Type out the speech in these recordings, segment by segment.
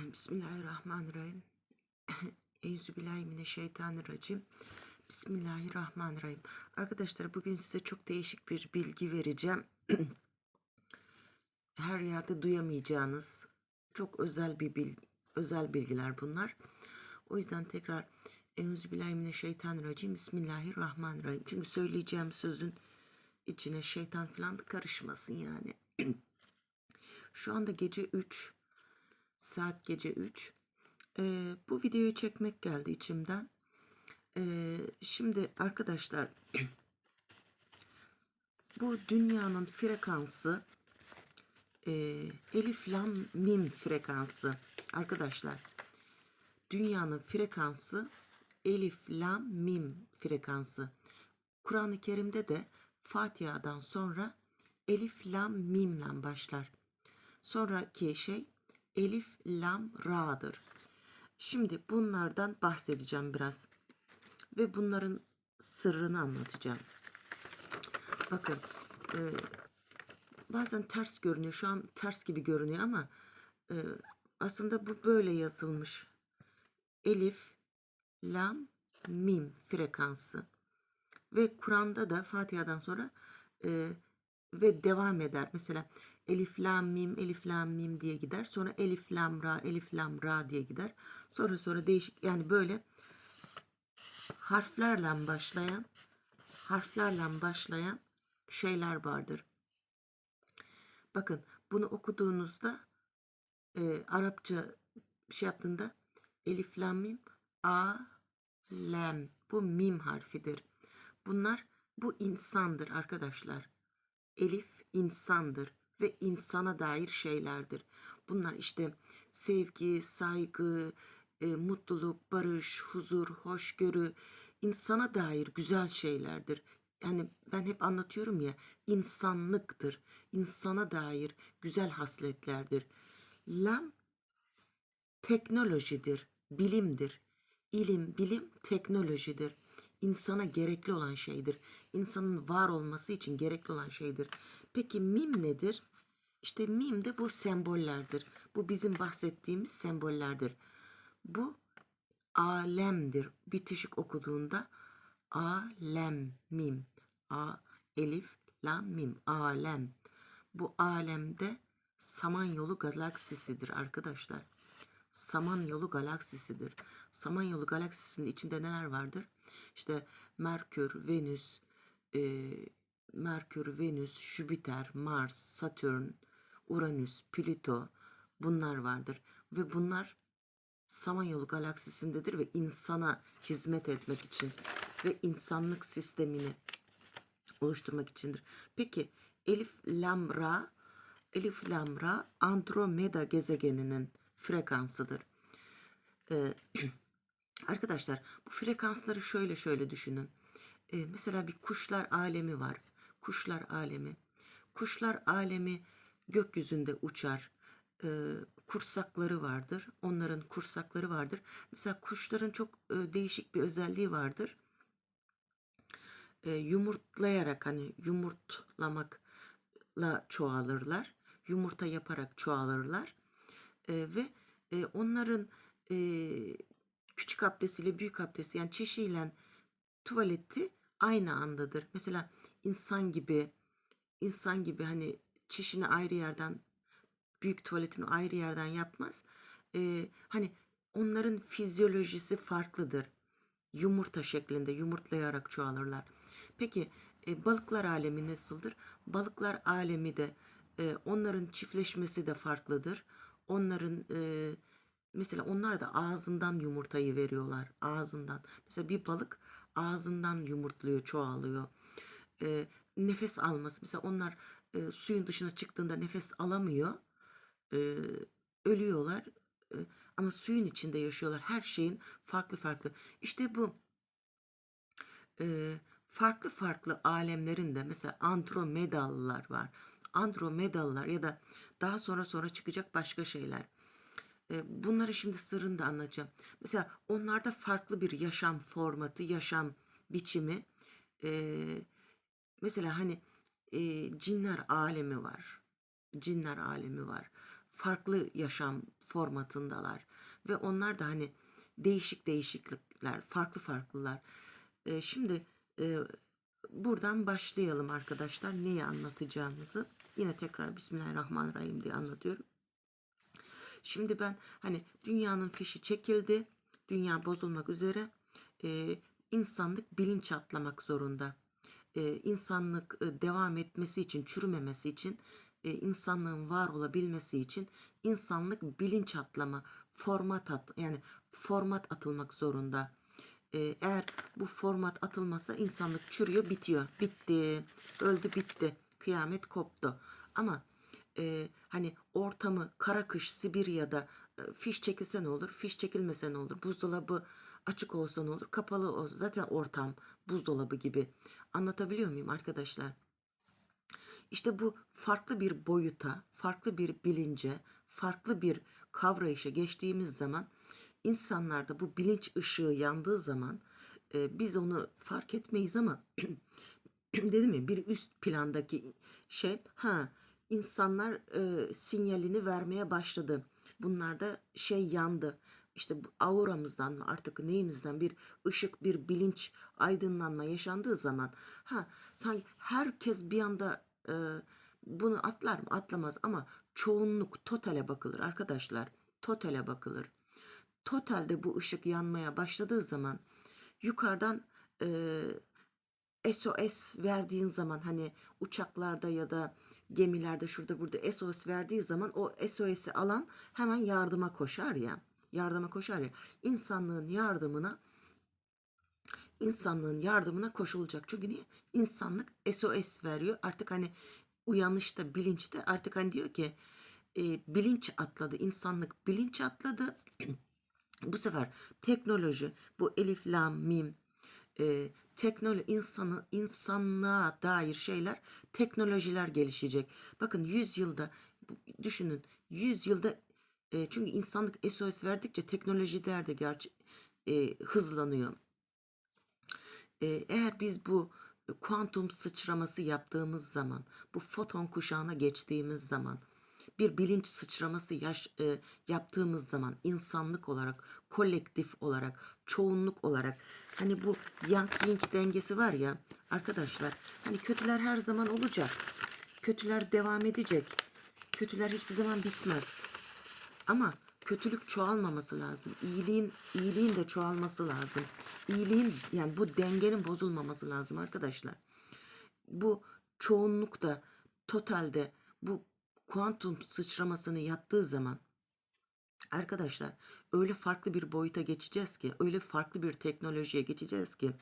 Bismillahirrahmanirrahim. Euzubillahimineşşeytanirracim. Bismillahirrahmanirrahim. Arkadaşlar bugün size çok değişik bir bilgi vereceğim. Her yerde duyamayacağınız çok özel bir bil, özel bilgiler bunlar. O yüzden tekrar Euzubillahimineşşeytanirracim. Bismillahirrahmanirrahim. Çünkü söyleyeceğim sözün içine şeytan falan karışmasın yani. Şu anda gece 3 Saat gece 3. Ee, bu videoyu çekmek geldi içimden. Ee, şimdi arkadaşlar bu dünyanın frekansı e, Elif Lam Mim frekansı arkadaşlar. Dünyanın frekansı Elif Lam Mim frekansı. Kur'an-ı Kerim'de de Fatiha'dan sonra Elif Lam Mim'le başlar. Sonraki şey Elif, Lam, Ra'dır. Şimdi bunlardan bahsedeceğim biraz. Ve bunların sırrını anlatacağım. Bakın e, bazen ters görünüyor. Şu an ters gibi görünüyor ama e, aslında bu böyle yazılmış. Elif, Lam, Mim frekansı. Ve Kur'an'da da Fatiha'dan sonra e, ve devam eder. Mesela Elif lam mim elif lam mim diye gider. Sonra elif lam ra elif lam ra diye gider. Sonra sonra değişik yani böyle harflerle başlayan harflerle başlayan şeyler vardır. Bakın bunu okuduğunuzda e, Arapça şey yaptığında elif lam mim a lem bu mim harfidir. Bunlar bu insandır arkadaşlar. Elif insandır ve insana dair şeylerdir. Bunlar işte sevgi, saygı, e, mutluluk, barış, huzur, hoşgörü, insana dair güzel şeylerdir. Yani ben hep anlatıyorum ya, insanlıktır. insana dair güzel hasletlerdir. Lam teknolojidir, bilimdir. İlim, bilim teknolojidir. İnsana gerekli olan şeydir. İnsanın var olması için gerekli olan şeydir. Peki mim nedir? İşte mim de bu sembollerdir. Bu bizim bahsettiğimiz sembollerdir. Bu alemdir. Bitişik okuduğunda alem mim. A elif lam mim alem. Bu alemde Samanyolu galaksisidir arkadaşlar. Samanyolu galaksisidir. Samanyolu galaksisinin içinde neler vardır? İşte Merkür, Venüs, e, Merkür, Venüs, Jüpiter, Mars, Satürn, Uranüs, Plüto bunlar vardır. Ve bunlar Samanyolu galaksisindedir ve insana hizmet etmek için ve insanlık sistemini oluşturmak içindir. Peki Elif Lamra Elif Lamra Andromeda gezegeninin frekansıdır. Ee, arkadaşlar bu frekansları şöyle şöyle düşünün. Ee, mesela bir kuşlar alemi var. Kuşlar alemi. Kuşlar alemi gökyüzünde uçar. E, kursakları vardır. Onların kursakları vardır. Mesela kuşların çok e, değişik bir özelliği vardır. E, yumurtlayarak hani yumurtlamakla çoğalırlar. Yumurta yaparak çoğalırlar. E, ve e, onların e, küçük abdestiyle büyük abdesti yani çişiyle tuvaleti aynı andadır. Mesela insan gibi insan gibi hani çişini ayrı yerden büyük tuvaletini ayrı yerden yapmaz. Ee, hani onların fizyolojisi farklıdır. Yumurta şeklinde yumurtlayarak çoğalırlar. Peki e, balıklar alemi nasıldır? Balıklar alemi de e, onların çiftleşmesi de farklıdır. Onların e, mesela onlar da ağzından yumurtayı veriyorlar. Ağzından. Mesela bir balık ağzından yumurtluyor, çoğalıyor. E, nefes alması. Mesela onlar e, suyun dışına çıktığında nefes alamıyor. E, ölüyorlar. E, ama suyun içinde yaşıyorlar. Her şeyin farklı farklı. İşte bu e, farklı farklı alemlerin de mesela Andromedalılar var. Andromedalılar ya da daha sonra sonra çıkacak başka şeyler. E, bunları şimdi sırrını da anlatacağım. Mesela onlarda farklı bir yaşam formatı, yaşam biçimi. E, mesela hani e, cinler alemi var. Cinler alemi var. farklı yaşam formatındalar ve onlar da hani değişik değişiklikler, farklı farklılar. E, şimdi e, buradan başlayalım arkadaşlar neyi anlatacağımızı. Yine tekrar Bismillahirrahmanirrahim diye anlatıyorum. Şimdi ben hani dünyanın fişi çekildi. Dünya bozulmak üzere. Ee, insanlık bilinç atlamak zorunda. Ee, insanlık e, devam etmesi için, çürümemesi için, e, insanlığın var olabilmesi için insanlık bilinç atlama, format at, yani format atılmak zorunda. Eğer bu format atılmasa insanlık çürüyor, bitiyor. Bitti, öldü, bitti. Kıyamet koptu. Ama e, hani ortamı kara kış Sibirya'da e, fiş çekilse ne olur, fiş çekilmese ne olur, buzdolabı açık olsa ne olur, kapalı olsa zaten ortam buzdolabı gibi. Anlatabiliyor muyum arkadaşlar? İşte bu farklı bir boyuta, farklı bir bilince, farklı bir kavrayışa geçtiğimiz zaman insanlarda bu bilinç ışığı yandığı zaman e, biz onu fark etmeyiz ama dedim ya bir üst plandaki şey ha insanlar e, sinyalini vermeye başladı. Bunlarda şey yandı. İşte auramızdan mı artık neyimizden bir ışık, bir bilinç, aydınlanma yaşandığı zaman ha sanki herkes bir anda e, bunu atlar mı? Atlamaz ama çoğunluk totale bakılır arkadaşlar. Totale bakılır. Totalde bu ışık yanmaya başladığı zaman yukarıdan e, SOS verdiğin zaman hani uçaklarda ya da gemilerde şurada burada SOS verdiği zaman o SOS'i alan hemen yardıma koşar ya. Yardıma koşar ya. İnsanlığın yardımına insanlığın yardımına koşulacak. Çünkü niye? İnsanlık SOS veriyor. Artık hani uyanışta, bilinçte artık hani diyor ki e, bilinç atladı. İnsanlık bilinç atladı. bu sefer teknoloji, bu elif, lam, mim, e, teknoloji insanı insanlığa dair şeyler teknolojiler gelişecek. Bakın 100 yılda düşünün 100 yılda e, çünkü insanlık SOS verdikçe teknolojiler de gerçi e, hızlanıyor. E, eğer biz bu kuantum sıçraması yaptığımız zaman, bu foton kuşağına geçtiğimiz zaman, bir bilinç sıçraması yaş, e, yaptığımız zaman insanlık olarak, kolektif olarak, çoğunluk olarak hani bu yang yin dengesi var ya arkadaşlar hani kötüler her zaman olacak. Kötüler devam edecek. Kötüler hiçbir zaman bitmez. Ama kötülük çoğalmaması lazım. İyiliğin iyiliğin de çoğalması lazım. İyiliğin yani bu dengenin bozulmaması lazım arkadaşlar. Bu çoğunlukta totalde bu kuantum sıçramasını yaptığı zaman arkadaşlar öyle farklı bir boyuta geçeceğiz ki öyle farklı bir teknolojiye geçeceğiz ki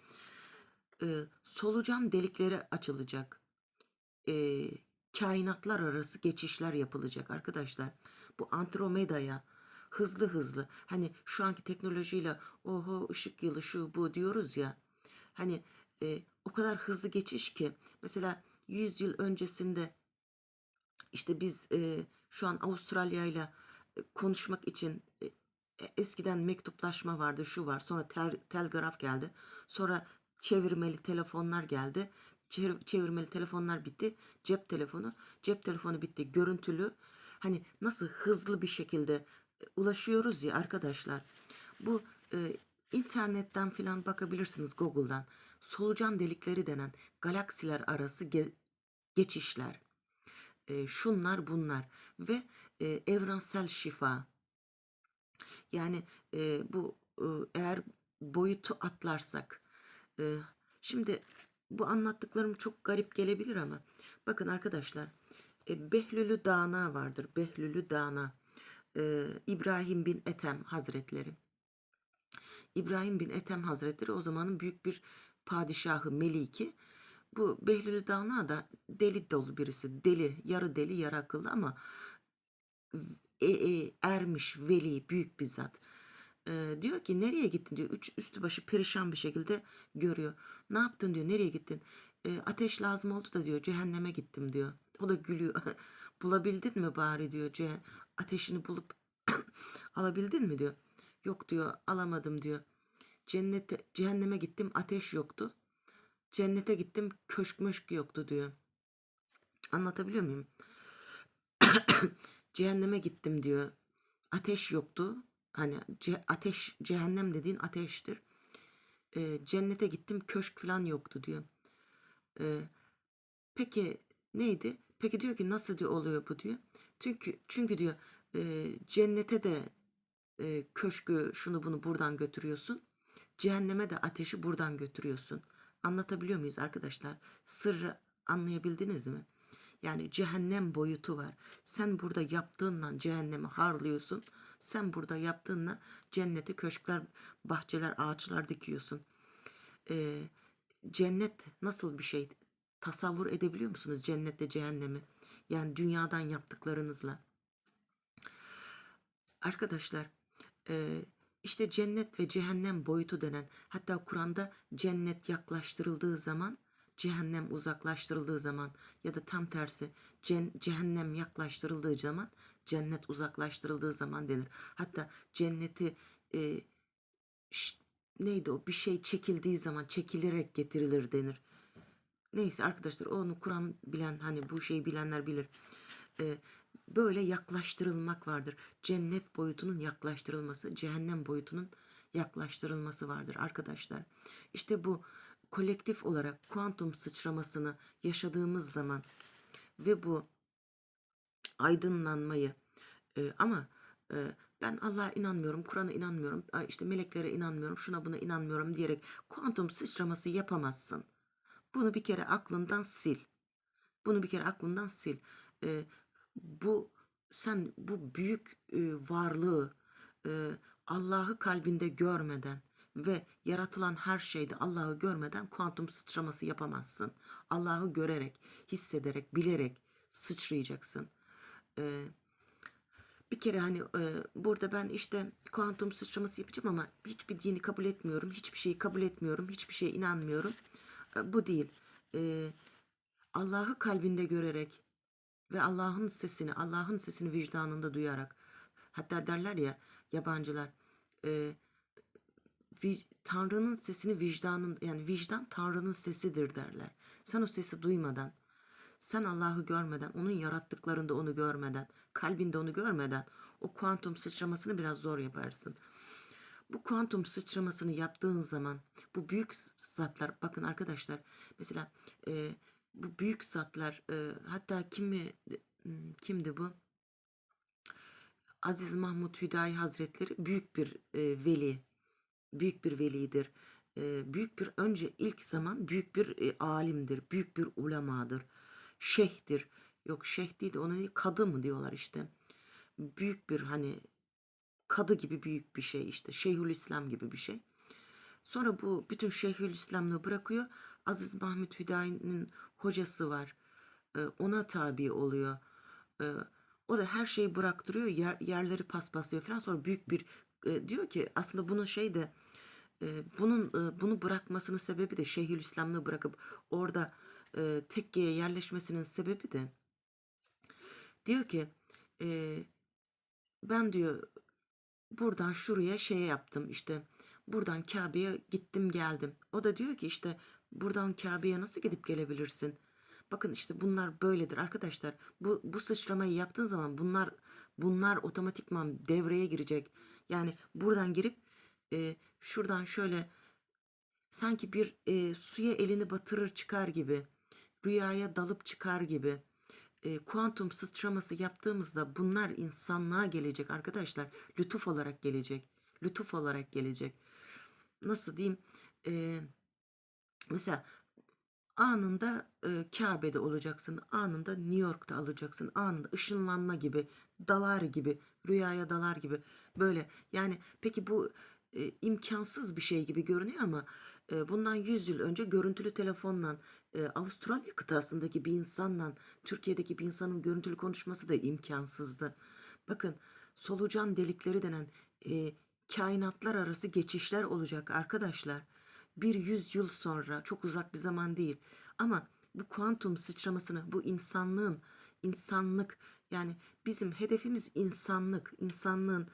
e, solucan delikleri açılacak. E, kainatlar arası geçişler yapılacak arkadaşlar. Bu Andromeda'ya hızlı hızlı hani şu anki teknolojiyle oho ışık yılı şu bu diyoruz ya hani e, o kadar hızlı geçiş ki mesela 100 yıl öncesinde işte biz e, şu an Avustralya ile konuşmak için e, eskiden mektuplaşma vardı, şu var. Sonra tel, telgraf geldi. Sonra çevirmeli telefonlar geldi. Çevir, çevirmeli telefonlar bitti. Cep telefonu, cep telefonu bitti. Görüntülü. Hani nasıl hızlı bir şekilde e, ulaşıyoruz ya arkadaşlar. Bu e, internetten filan bakabilirsiniz Google'dan. Solucan delikleri denen galaksiler arası ge- geçişler e, şunlar bunlar ve e, evrensel şifa. Yani e, bu e, eğer boyutu atlarsak e, şimdi bu anlattıklarım çok garip gelebilir ama bakın arkadaşlar e, Behlülü Dana vardır. Behlülü Dana. E, İbrahim bin Ethem Hazretleri. İbrahim bin Ethem Hazretleri o zamanın büyük bir padişahı Meliki bu Behlül Dana da deli dolu birisi. Deli, yarı deli, yarı akıllı ama e, e, ermiş, veli, büyük bir zat. E, diyor ki nereye gittin diyor. Üç üstü başı perişan bir şekilde görüyor. Ne yaptın diyor. Nereye gittin? E, ateş lazım oldu da diyor. Cehenneme gittim diyor. O da gülüyor. Bulabildin mi bari diyor. Ce ateşini bulup alabildin mi diyor. Yok diyor alamadım diyor. Cennete, cehenneme gittim ateş yoktu. Cennete gittim köşk möşk yoktu diyor. Anlatabiliyor muyum? cehenneme gittim diyor. Ateş yoktu. Hani ce- ateş cehennem dediğin ateştir. E, cennete gittim köşk falan yoktu diyor. E, peki neydi? Peki diyor ki nasıl diyor oluyor bu diyor. Çünkü çünkü diyor e, cennete de e, köşkü şunu bunu buradan götürüyorsun. Cehenneme de ateşi buradan götürüyorsun. Anlatabiliyor muyuz arkadaşlar? Sırrı anlayabildiniz mi? Yani cehennem boyutu var. Sen burada yaptığınla cehennemi harlıyorsun. Sen burada yaptığınla cennete köşkler, bahçeler, ağaçlar dikiyorsun. Ee, cennet nasıl bir şey? Tasavvur edebiliyor musunuz cennette cehennemi? Yani dünyadan yaptıklarınızla. Arkadaşlar e, işte cennet ve cehennem boyutu denen hatta Kur'an'da cennet yaklaştırıldığı zaman cehennem uzaklaştırıldığı zaman ya da tam tersi cehennem yaklaştırıldığı zaman cennet uzaklaştırıldığı zaman denir. Hatta cenneti e, neydi o bir şey çekildiği zaman çekilerek getirilir denir. Neyse arkadaşlar onu Kur'an bilen hani bu şeyi bilenler bilir. Ee, böyle yaklaştırılmak vardır. Cennet boyutunun yaklaştırılması, cehennem boyutunun yaklaştırılması vardır arkadaşlar. İşte bu kolektif olarak kuantum sıçramasını yaşadığımız zaman ve bu aydınlanmayı e, ama e, ben Allah'a inanmıyorum, Kur'an'a inanmıyorum, işte meleklere inanmıyorum, şuna buna inanmıyorum diyerek kuantum sıçraması yapamazsın. Bunu bir kere aklından sil. Bunu bir kere aklından sil. Ee, bu sen bu büyük e, varlığı e, Allah'ı kalbinde görmeden ve yaratılan her şeyde Allah'ı görmeden kuantum sıçraması yapamazsın. Allah'ı görerek, hissederek, bilerek sıçrayacaksın. Ee, bir kere hani e, burada ben işte kuantum sıçraması yapacağım ama hiçbir dini kabul etmiyorum, hiçbir şeyi kabul etmiyorum, hiçbir şeye inanmıyorum. E, bu değil. E, Allah'ı kalbinde görerek ve Allah'ın sesini, Allah'ın sesini vicdanında duyarak. Hatta derler ya yabancılar, e, Tanrı'nın sesini vicdanın, yani vicdan Tanrı'nın sesidir derler. Sen o sesi duymadan, sen Allah'ı görmeden, onun yarattıklarında onu görmeden, kalbinde onu görmeden o kuantum sıçramasını biraz zor yaparsın. Bu kuantum sıçramasını yaptığın zaman bu büyük zatlar bakın arkadaşlar mesela e, bu büyük zatlar e, hatta kimi hmm, kimdi bu? Aziz Mahmut Hüdayi Hazretleri büyük bir e, veli, büyük bir velidir. E, büyük bir önce ilk zaman büyük bir e, alimdir, büyük bir ulemadır, şeyhtir. Yok şeyh değil de ona değil, kadı mı diyorlar işte. Büyük bir hani kadı gibi büyük bir şey işte. Şeyhülislam gibi bir şey. Sonra bu bütün Şeyhülislam'lığı bırakıyor. Aziz Mahmut Hüdayi'nin hocası var. Ee, ona tabi oluyor. Ee, o da her şeyi bıraktırıyor. Yer, yerleri paspaslıyor falan. Sonra büyük bir e, diyor ki aslında bunun şey de e, bunun e, bunu bırakmasının sebebi de Şeyhülislam'lığı bırakıp orada e, tekkeye yerleşmesinin sebebi de diyor ki e, ben diyor buradan şuraya şey yaptım işte buradan Kabe'ye gittim geldim. O da diyor ki işte buradan Kabe'ye nasıl gidip gelebilirsin? Bakın işte bunlar böyledir arkadaşlar. Bu bu sıçramayı yaptığın zaman bunlar bunlar otomatikman devreye girecek. Yani buradan girip e, şuradan şöyle sanki bir e, suya elini batırır çıkar gibi, rüyaya dalıp çıkar gibi e, kuantum sıçraması yaptığımızda bunlar insanlığa gelecek arkadaşlar. Lütuf olarak gelecek. Lütuf olarak gelecek. Nasıl diyeyim? E, mesela anında e, Kabe'de olacaksın. Anında New York'ta olacaksın. Anında ışınlanma gibi, dalar gibi, rüyaya dalar gibi. Böyle yani peki bu e, imkansız bir şey gibi görünüyor ama bundan 100 yıl önce görüntülü telefonla Avustralya kıtasındaki bir insanla Türkiye'deki bir insanın görüntülü konuşması da imkansızdı. Bakın solucan delikleri denen e, kainatlar arası geçişler olacak arkadaşlar. Bir yüzyıl sonra çok uzak bir zaman değil ama bu kuantum sıçramasını bu insanlığın insanlık yani bizim hedefimiz insanlık insanlığın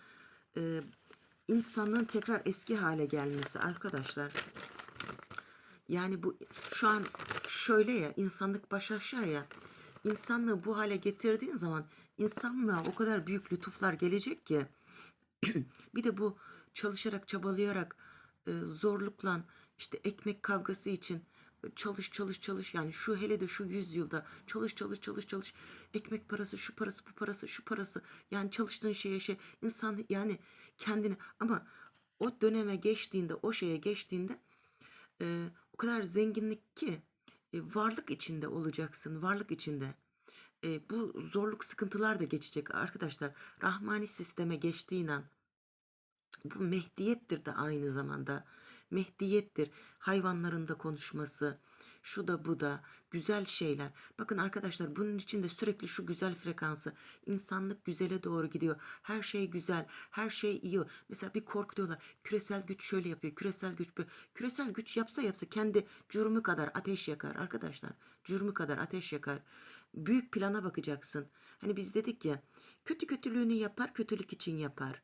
e, insanlığın tekrar eski hale gelmesi arkadaşlar. Yani bu şu an şöyle ya insanlık baş aşağı ya. İnsanlığı bu hale getirdiğin zaman insanlığa o kadar büyük lütuflar gelecek ki bir de bu çalışarak çabalayarak e, zorlukla işte ekmek kavgası için çalış çalış çalış. Yani şu hele de şu yüzyılda çalış çalış çalış çalış. Ekmek parası şu parası bu parası şu parası. Yani çalıştığın şeye şey insan yani kendini ama o döneme geçtiğinde o şeye geçtiğinde e, o kadar zenginlik ki e, varlık içinde olacaksın varlık içinde. E, bu zorluk sıkıntılar da geçecek arkadaşlar. Rahmani sisteme geçtiğin an bu mehdiyettir de aynı zamanda. Mehdiyettir. Hayvanların da konuşması, şu da bu da güzel şeyler. Bakın arkadaşlar bunun içinde sürekli şu güzel frekansı. insanlık güzele doğru gidiyor. Her şey güzel, her şey iyi. Mesela bir korku diyorlar. Küresel güç şöyle yapıyor, küresel güç böyle. Küresel güç yapsa yapsa kendi cürmü kadar ateş yakar arkadaşlar. Cürmü kadar ateş yakar. Büyük plana bakacaksın. Hani biz dedik ya kötü kötülüğünü yapar, kötülük için yapar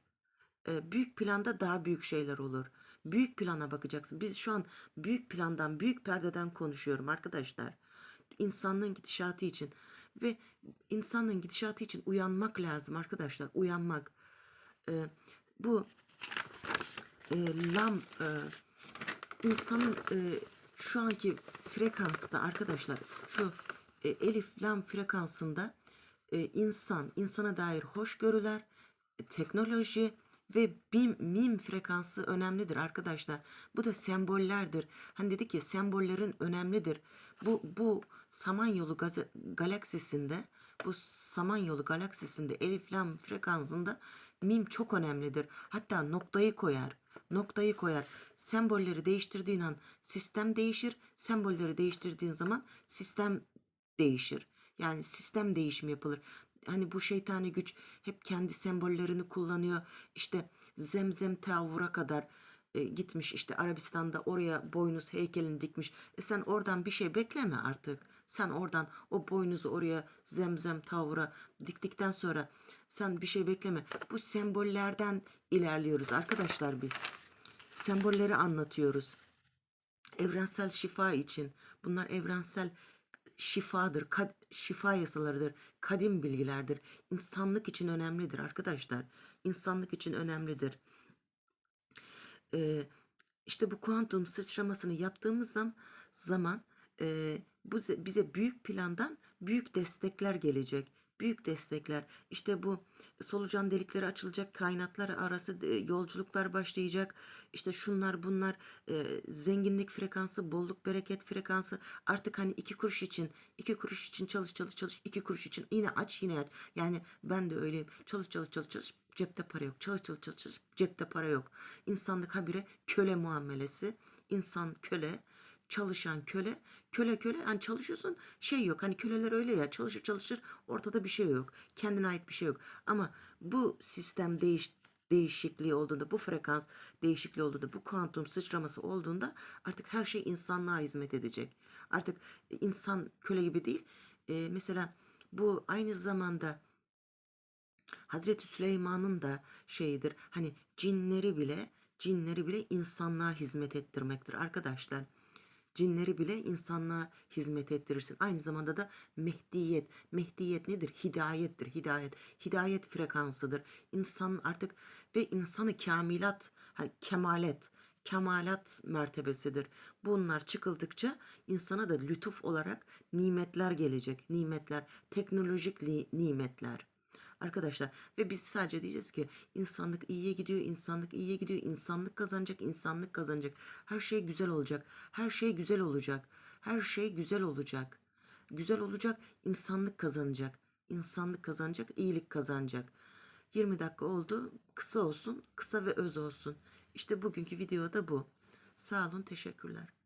e, büyük planda daha büyük şeyler olur. Büyük plana bakacaksın. Biz şu an büyük plandan, büyük perdeden konuşuyorum arkadaşlar. İnsanlığın gidişatı için ve insanlığın gidişatı için uyanmak lazım arkadaşlar. Uyanmak. E, bu e, lam e, insanın e, şu anki frekansta arkadaşlar şu e, elif lam frekansında e, insan, insana dair hoşgörüler, teknoloji ve bim, mim frekansı önemlidir arkadaşlar. Bu da sembollerdir. Hani dedik ya sembollerin önemlidir. Bu bu Samanyolu gazı, galaksisinde bu Samanyolu galaksisinde Elif Lam frekansında mim çok önemlidir. Hatta noktayı koyar. Noktayı koyar. Sembolleri değiştirdiğin an sistem değişir. Sembolleri değiştirdiğin zaman sistem değişir. Yani sistem değişimi yapılır hani bu şeytani güç hep kendi sembollerini kullanıyor. İşte zemzem tavura kadar e, gitmiş işte Arabistan'da oraya boynuz heykelini dikmiş. E sen oradan bir şey bekleme artık. Sen oradan o boynuzu oraya zemzem tavura diktikten sonra sen bir şey bekleme. Bu sembollerden ilerliyoruz arkadaşlar biz. Sembolleri anlatıyoruz. Evrensel şifa için. Bunlar evrensel şifadır, kad, şifa yasalarıdır, kadim bilgilerdir. İnsanlık için önemlidir arkadaşlar. İnsanlık için önemlidir. Ee, işte bu kuantum sıçramasını yaptığımız zaman, zaman e, bu bize büyük plandan büyük destekler gelecek büyük destekler. İşte bu solucan delikleri açılacak, kaynatlar arası e, yolculuklar başlayacak. İşte şunlar bunlar e, zenginlik frekansı, bolluk bereket frekansı. Artık hani iki kuruş için, iki kuruş için çalış çalış çalış, iki kuruş için yine aç yine aç. Yani ben de öyleyim. Çalış çalış çalış çalış. Cepte para yok. Çalış çalış çalış, çalış cepte para yok. İnsanlık habire köle muamelesi. İnsan köle çalışan köle köle köle hani çalışıyorsun şey yok. Hani köleler öyle ya çalışır çalışır ortada bir şey yok kendine ait bir şey yok. Ama bu sistem değiş değişikliği olduğunda bu frekans değişikliği olduğunda bu kuantum sıçraması olduğunda artık her şey insanlığa hizmet edecek. Artık insan köle gibi değil. Ee, mesela bu aynı zamanda Hazreti Süleyman'ın da şeyidir. Hani cinleri bile cinleri bile insanlığa hizmet ettirmektir. Arkadaşlar cinleri bile insanlığa hizmet ettirirsin. Aynı zamanda da mehdiyet. Mehdiyet nedir? Hidayettir. Hidayet. Hidayet frekansıdır. İnsan artık ve insanı kamilat, kemalet, kemalat mertebesidir. Bunlar çıkıldıkça insana da lütuf olarak nimetler gelecek. Nimetler, teknolojik nimetler. Arkadaşlar ve biz sadece diyeceğiz ki insanlık iyiye gidiyor, insanlık iyiye gidiyor, insanlık kazanacak, insanlık kazanacak. Her şey güzel olacak. Her şey güzel olacak. Her şey güzel olacak. Güzel olacak, insanlık kazanacak. İnsanlık kazanacak, iyilik kazanacak. 20 dakika oldu. Kısa olsun, kısa ve öz olsun. İşte bugünkü videoda bu. Sağ olun, teşekkürler.